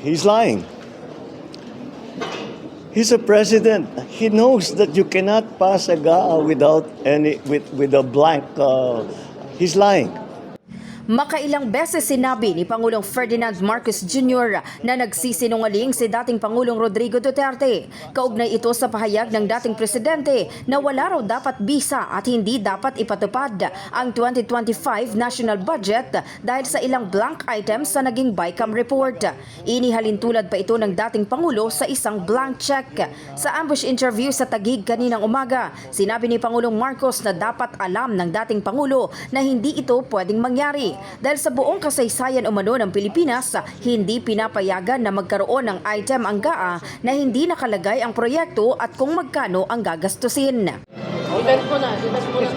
He's lying. He's a president. He knows that you cannot pass a GAA without any with with a blank. Uh, he's lying. Makailang beses sinabi ni Pangulong Ferdinand Marcos Jr. na nagsisinungaling si dating Pangulong Rodrigo Duterte. Kaugnay ito sa pahayag ng dating presidente na wala raw dapat bisa at hindi dapat ipatupad ang 2025 national budget dahil sa ilang blank items sa naging BICAM report. Inihalin tulad pa ito ng dating Pangulo sa isang blank check. Sa ambush interview sa Tagig kaninang umaga, sinabi ni Pangulong Marcos na dapat alam ng dating Pangulo na hindi ito pwedeng mangyari dahil sa buong kasaysayan umano ng Pilipinas, hindi pinapayagan na magkaroon ng item ang GAA na hindi nakalagay ang proyekto at kung magkano ang gagastusin. Event mo na, event mo na.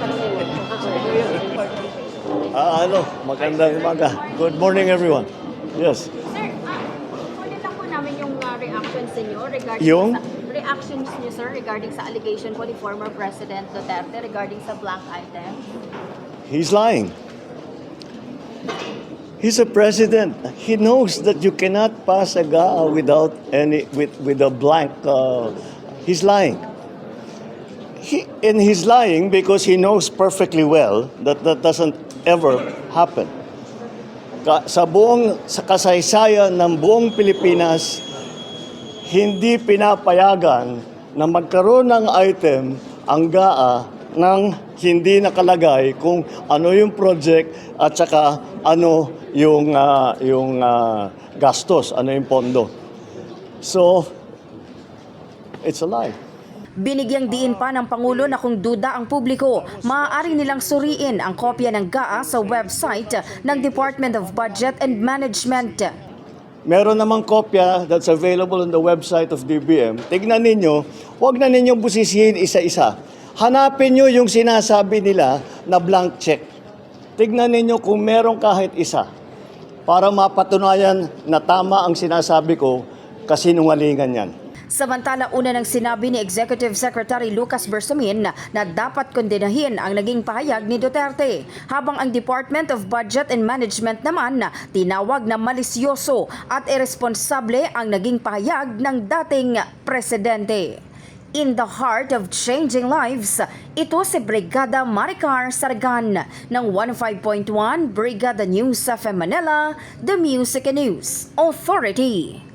Ah, ano, magandang umaga. Good morning, everyone. Yes. Sir, ah, kunin lang po namin yung ah, reactions ninyo regarding Yung? sa reactions niyo sir regarding sa allegation po ni former President Duterte regarding sa blank item. He's lying. He's a president. He knows that you cannot pass a GAA without any with with a blank. Uh, he's lying. He, and he's lying because he knows perfectly well that that doesn't ever happen. Ka, sa buong sa kasaysayan ng buong Pilipinas, hindi pinapayagan na magkaroon ng item ang GAA nang hindi nakalagay kung ano yung project at saka ano yung ah, yung ah, gastos, ano yung pondo. So it's a lie. Binigyang diin pa ng Pangulo na kung duda ang publiko, maaari nilang suriin ang kopya ng GAA sa website ng Department of Budget and Management. Meron namang kopya that's available on the website of DBM. Tignan ninyo, huwag na ninyong busisihin isa-isa. Hanapin nyo yung sinasabi nila na blank check. Tignan ninyo kung meron kahit isa para mapatunayan na tama ang sinasabi ko kasi nungalingan yan. Samantala, una nang sinabi ni Executive Secretary Lucas Bersamin na, dapat kondenahin ang naging pahayag ni Duterte, habang ang Department of Budget and Management naman na tinawag na malisyoso at irresponsable ang naging pahayag ng dating presidente. In the heart of changing lives, ito si Brigada Maricar Sargan ng 15.1 Brigada News sa Manila, The Music and News Authority.